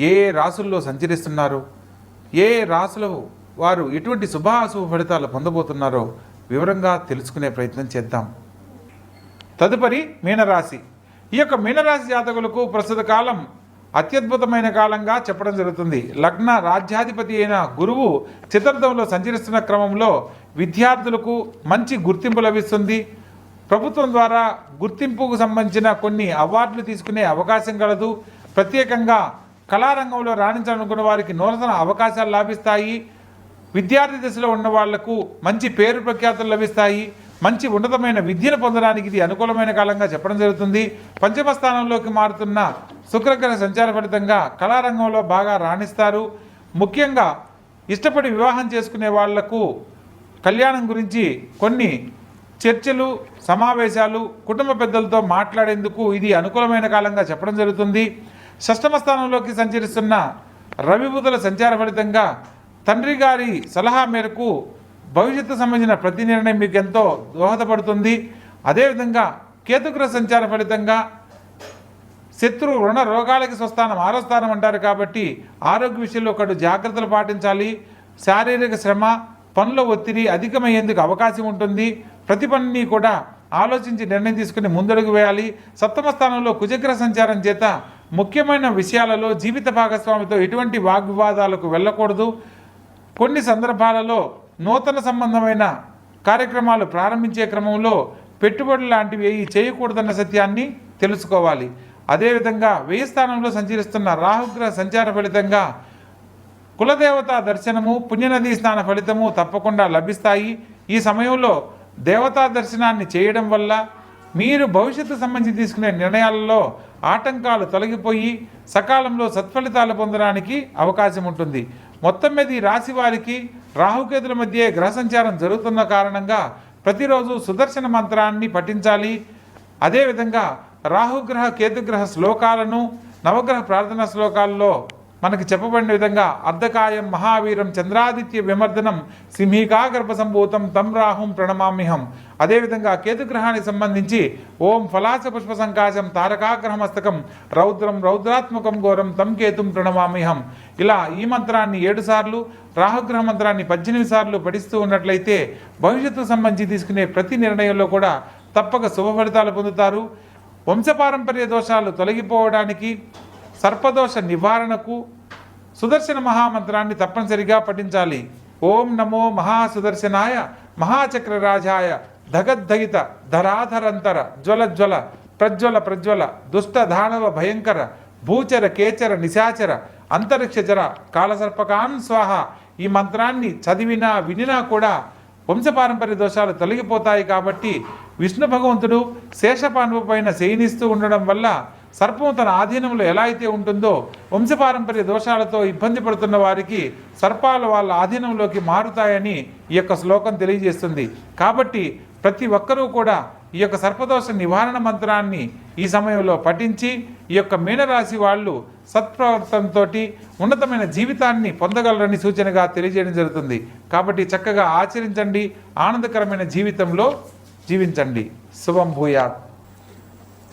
ఏ రాసుల్లో సంచరిస్తున్నారు? ఏ ఏ రాసుల వారు ఎటువంటి శుభాశుభ ఫలితాలు పొందబోతున్నారో వివరంగా తెలుసుకునే ప్రయత్నం చేద్దాం. తదుపరి మీనరాశి. ఈ యొక్క మీనరాశి జాతకులకు ప్రస్తుత కాలం అత్యద్భుతమైన కాలంగా చెప్పడం జరుగుతుంది. లగ్న రాజ్యాధిపతి అయిన గురువు చతుర్థంలో సంచరిస్తున్న క్రమంలో విద్యార్థులకు మంచి గుర్తింపు లభిస్తుంది. ప్రభుత్వం ద్వారా గుర్తింపుకు సంబంధించిన కొన్ని అవార్డులు తీసుకునే అవకాశం కలదు. ప్రత్యేకంగా కళారంగంలో రాణించాలనుకున్న వారికి నూతన అవకాశాలు లభిస్తాయి. విద్యార్థి దశలో ఉన్న వాళ్ళకు మంచి పేరు ప్రఖ్యాతులు లభిస్తాయి. మంచి ఉన్నతమైన విద్యను పొందడానికి ఇది అనుకూలమైన కాలంగా చెప్పడం జరుగుతుంది. పంచమ స్థానంలోకి మారుతున్న శుక్రగ్రహ సంచార ఫలితంగా కళారంగంలో బాగా రాణిస్తారు. ముఖ్యంగా ఇష్టపడి వివాహం చేసుకునే వాళ్ళకు కళ్యాణం గురించి కొన్ని చర్చలు సమావేశాలు కుటుంబ పెద్దలతో మాట్లాడేందుకు ఇది అనుకూలమైన కాలంగా చెప్పడం జరుగుతుంది. షష్టమ స్థానంలోకి సంచరిస్తున్న రవిబుధుల సంచార ఫలితంగా తండ్రి గారి సలహా మేరకు భవిష్యత్తు సంబంధించిన ప్రతి నిర్ణయం మీకు ఎంతో దోహదపడుతుంది. అదేవిధంగా కేతుగ్రహ సంచార ఫలితంగా శత్రు రుణ రోగాలకి స్వస్థానం ఆరో స్థానం అంటారు కాబట్టి ఆరోగ్య విషయంలో ఒకటి జాగ్రత్తలు పాటించాలి. శారీరక శ్రమ పనుల ఒత్తిడి అధికమయ్యేందుకు అవకాశం ఉంటుంది. ప్రతి పనిని కూడా ఆలోచించి నిర్ణయం తీసుకుని ముందడుగు వేయాలి. సప్తమ స్థానంలో కుజగ్రహ సంచారం చేత ముఖ్యమైన విషయాలలో జీవిత భాగస్వామితో ఎటువంటి వాగ్వివాదాలకు వెళ్ళకూడదు. కొన్ని సందర్భాలలో నూతన సంబంధమైన కార్యక్రమాలు ప్రారంభించే క్రమంలో పెట్టుబడులు లాంటివి ఏవి చేయకూడదన్న సత్యాన్ని తెలుసుకోవాలి. అదేవిధంగా వెయ్యి స్థానంలో సంచరిస్తున్న రాహుగ్రహ సంచార ఫలితంగా కులదేవత దర్శనము పుణ్యనదీ స్నాన ఫలితము తప్పకుండా లభిస్తాయి. ఈ సమయంలో దేవతా దర్శనాన్ని చేయడం వల్ల మీరు భవిష్యత్తు సంబంధించి తీసుకునే నిర్ణయాలలో ఆటంకాలు తొలగిపోయి సకాలంలో సత్ఫలితాలు పొందడానికి అవకాశం ఉంటుంది. మొత్తం మీద ఈ రాశి వారికి రాహుకేతుల మధ్య గ్రహ సంచారం జరుగుతున్న కారణంగా ప్రతిరోజు సుదర్శన మంత్రాన్ని పఠించాలి. అదేవిధంగా రాహుగ్రహ కేతుగ్రహ శ్లోకాలను నవగ్రహ ప్రార్థనా శ్లోకాల్లో మనకి చెప్పబడిన విధంగా అర్ధకాయం మహావీరం చంద్రాదిత్య విమర్దనం సింహికా గర్భ సంభూతం తం రాహుం ప్రణమామ్యహం. అదేవిధంగా కేతుగ్రహానికి సంబంధించి ఓం ఫలాస పుష్ప సంకాశం తారకాగ్రహమస్తకం రౌద్రం రౌద్రాత్మకం ఘోరం తం కేతుం ప్రణమామ్యహం. ఇలా ఈ మంత్రాన్ని ఏడు సార్లు రాహుగ్రహ మంత్రాన్ని పద్దెనిమిది సార్లు పఠిస్తూ ఉన్నట్లయితే భవిష్యత్తుకు సంబంధించి తీసుకునే ప్రతి నిర్ణయంలో కూడా తప్పక శుభ ఫలితాలు పొందుతారు. వంశపారంపర్య దోషాలు తొలగిపోవడానికి సర్పదోష నివారణకు సుదర్శన మహామంత్రాన్ని తప్పనిసరిగా పఠించాలి. ఓం నమో మహాసుదర్శనాయ మహాచక్రరాజాయ ధగద్ధగిత ధరాధరంతర జ్వల జ్వల ప్రజ్వల ప్రజ్వల దుష్ట దానవ భయంకర భూచర కేచర నిశాచర అంతరిక్షచర కాలసర్పకాన్ స్వాహ ఈ మంత్రాన్ని చదివినా వినినా కూడా వంశపారంపర్య దోషాలు తొలగిపోతాయి కాబట్టి విష్ణు భగవంతుడు శేషపానువు పైన శయనిస్తూ ఉండడం వల్ల సర్పం తన ఆధీనంలో ఎలా అయితే ఉంటుందో వంశపారంపర్య దోషాలతో ఇబ్బంది పడుతున్న వారికి సర్పాలు వాళ్ళ ఆధీనంలోకి మారుతాయని ఈ యొక్క శ్లోకం తెలియజేస్తుంది. కాబట్టి ప్రతి ఒక్కరూ కూడా ఈ యొక్క సర్పదోష నివారణ మంత్రాన్ని ఈ సమయంలో పఠించి ఈ యొక్క మీనరాశి వాళ్ళు సత్ప్రవర్తనతో ఉన్నతమైన జీవితాన్ని పొందగలరని సూచనగా తెలియజేయడం జరుగుతుంది. కాబట్టి చక్కగా ఆచరించండి ఆనందకరమైన జీవితంలో జీవించండి. శుభం భూయాత్.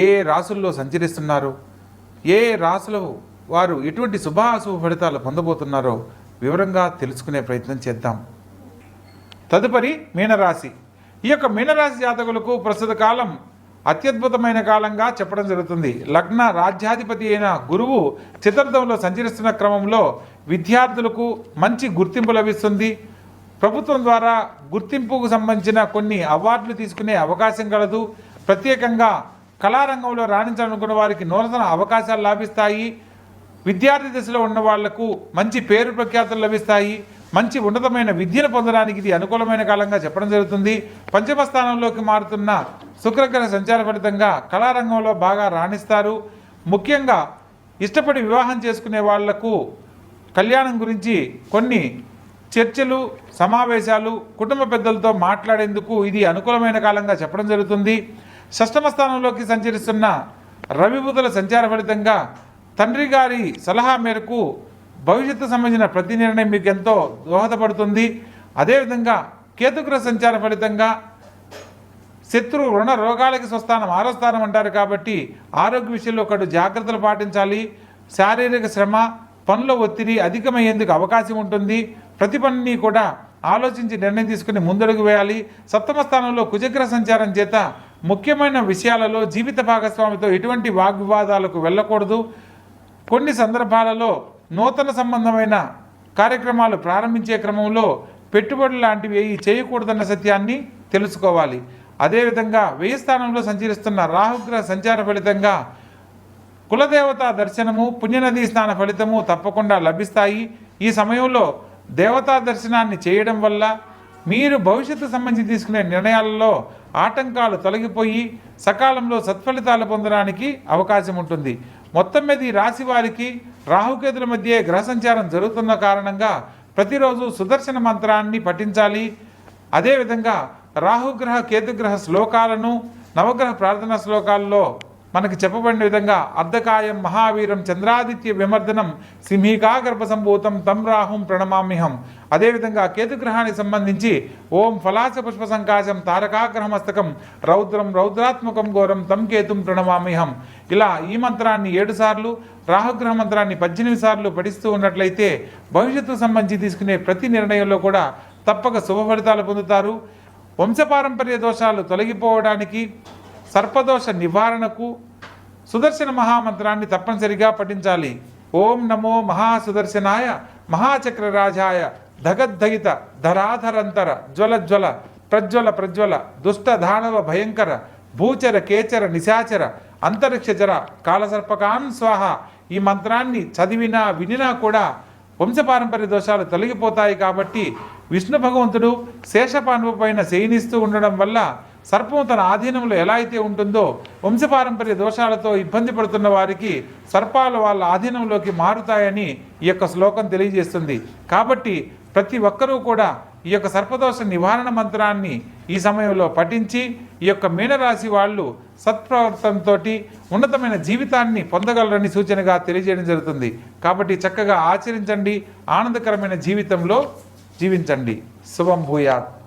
ఏ రాసుల్లో సంచరిస్తున్నారు? ఏ రాసులు వారు ఎటువంటి శుభాశుభ ఫలితాలు పొందబోతున్నారో వివరంగా తెలుసుకునే ప్రయత్నం చేద్దాం. తదుపరి మీనరాశి. ఈ యొక్క మీనరాశి జాతకులకు ప్రస్తుత కాలం అత్యద్భుతమైన కాలంగా చెప్పడం జరుగుతుంది. లగ్న రాజ్యాధిపతి అయిన గురువు చతుర్థంలో సంచరిస్తున్న క్రమంలో విద్యార్థులకు మంచి గుర్తింపు లభిస్తుంది. ప్రభుత్వం ద్వారా గుర్తింపుకు సంబంధించిన కొన్ని అవార్డులు తీసుకునే అవకాశం కలదు. ప్రత్యేకంగా కళారంగంలో రాణించాలనుకున్న వారికి నూతన అవకాశాలు లాభిస్తాయి. విద్యార్థి దశలో ఉన్న వాళ్ళకు మంచి పేరు ప్రఖ్యాతులు లభిస్తాయి. మంచి ఉన్నతమైన విద్యను పొందడానికి ఇది అనుకూలమైన కాలంగా చెప్పడం జరుగుతుంది. పంచమ స్థానంలోకి మారుతున్న శుక్రగ్రహ సంచార ఫలితంగా కళారంగంలో బాగా రాణిస్తారు. ముఖ్యంగా ఇష్టపడి వివాహం చేసుకునే వాళ్ళకు కళ్యాణం గురించి కొన్ని చర్చలు సమావేశాలు కుటుంబ పెద్దలతో మాట్లాడేందుకు ఇది అనుకూలమైన కాలంగా చెప్పడం జరుగుతుంది. షష్టమ స్థానంలోకి సంచరిస్తున్న రవిబుధుల సంచార ఫలితంగా తండ్రి గారి సలహా మేరకు భవిష్యత్తు సంబంధించిన ప్రతి నిర్ణయం మీకు ఎంతో దోహదపడుతుంది. అదేవిధంగా కేతుగ్రహ సంచార ఫలితంగా శత్రు రుణ రోగాలకి స్వస్థానం ఆరో స్థానం అంటారు కాబట్టి ఆరోగ్య విషయంలో ఒకటి జాగ్రత్తలు పాటించాలి. శారీరక శ్రమ పనుల ఒత్తిడి అధికమయ్యేందుకు అవకాశం ఉంటుంది. ప్రతి పనిని కూడా ఆలోచించి నిర్ణయం తీసుకుని ముందడుగు వేయాలి. సప్తమ స్థానంలో కుజగ్రహ సంచారం చేత ముఖ్యమైన విషయాలలో జీవిత భాగస్వామితో ఎటువంటి వాగ్వివాదాలకు వెళ్ళకూడదు. కొన్ని సందర్భాలలో నూతన సంబంధమైన కార్యక్రమాలు ప్రారంభించే క్రమంలో పెట్టుబడులు లాంటివి ఏవి చేయకూడదన్న సత్యాన్ని తెలుసుకోవాలి. అదేవిధంగా వెయ్యి స్థానంలో సంచరిస్తున్న రాహుగ్రహ సంచార ఫలితంగా కులదేవతా దర్శనము పుణ్యనదీ స్నాన ఫలితము తప్పకుండా లభిస్తాయి. ఈ సమయంలో దేవతా దర్శనాన్ని చేయడం వల్ల మీరు భవిష్యత్తు సంబంధించి తీసుకునే నిర్ణయాలలో ఆటంకాలు తొలగిపోయి సకాలంలో సత్ఫలితాలు పొందడానికి అవకాశం ఉంటుంది. మొత్తం మీద ఈ రాశి వారికి రాహుకేతుల మధ్య గ్రహ సంచారం జరుగుతున్న కారణంగా ప్రతిరోజు సుదర్శన మంత్రాన్ని పఠించాలి. అదేవిధంగా రాహుగ్రహ కేతుగ్రహ శ్లోకాలను నవగ్రహ ప్రార్థనా శ్లోకాల్లో మనకి చెప్పబడిన విధంగా అర్ధకాయం మహావీరం చంద్రాదిత్య విమర్దనం సింహికా గర్భసంభూతం తం రాహుం ప్రణమామిహం అదేవిధంగా కేతుగ్రహానికి సంబంధించి ఓం ఫలాస పుష్ప సంకాశం తారకాగ్రహమస్తకం రౌద్రం రౌద్రాత్మకం ఘోరం తం కేతుం ప్రణమామిహం ఇలా ఈ మంత్రాన్ని ఏడుసార్లు రాహుగ్రహ మంత్రాన్ని పద్దెనిమిది సార్లు పఠిస్తూ ఉన్నట్లయితే భవిష్యత్తు సంబంధించి తీసుకునే ప్రతి నిర్ణయంలో కూడా తప్పక శుభ ఫలితాలు పొందుతారు. వంశపారంపర్య దోషాలు తొలగిపోవడానికి సర్పదోష నివారణకు సుదర్శన మహామంత్రాన్ని తప్పనిసరిగా పఠించాలి. ఓం నమో మహాసుదర్శనాయ మహాచక్రరాజాయ ధగద్ధగిత ధరాధరంతర జ్వల జ్వల ప్రజ్వల ప్రజ్వల దుష్ట దానవ భయంకర భూచర కేచర నిశాచర అంతరిక్షచర కాలసర్పకాన్ స్వాహ ఈ మంత్రాన్ని చదివినా వినినా కూడా వంశపారంపర్య దోషాలు తొలగిపోతాయి కాబట్టి విష్ణు భగవంతుడు శేషపానువు పైన శయనిస్తూ ఉండడం వల్ల సర్పం తన ఆధీనంలో ఎలా అయితే ఉంటుందో వంశపారంపర్య దోషాలతో ఇబ్బంది పడుతున్న వారికి సర్పాలు వాళ్ళ ఆధీనంలోకి మారుతాయని ఈ యొక్క శ్లోకం తెలియజేస్తుంది. కాబట్టి ప్రతి ఒక్కరూ కూడా ఈ యొక్క సర్పదోష నివారణ మంత్రాన్ని ఈ సమయంలో పఠించి ఈ యొక్క మీనరాశి వాళ్ళు సత్ప్రవర్తనతో ఉన్నతమైన జీవితాన్ని పొందగలరని సూచనగా తెలియజేయడం జరుగుతుంది. కాబట్టి చక్కగా ఆచరించండి ఆనందకరమైన జీవితంలో జీవించండి. శుభం భూయాత్.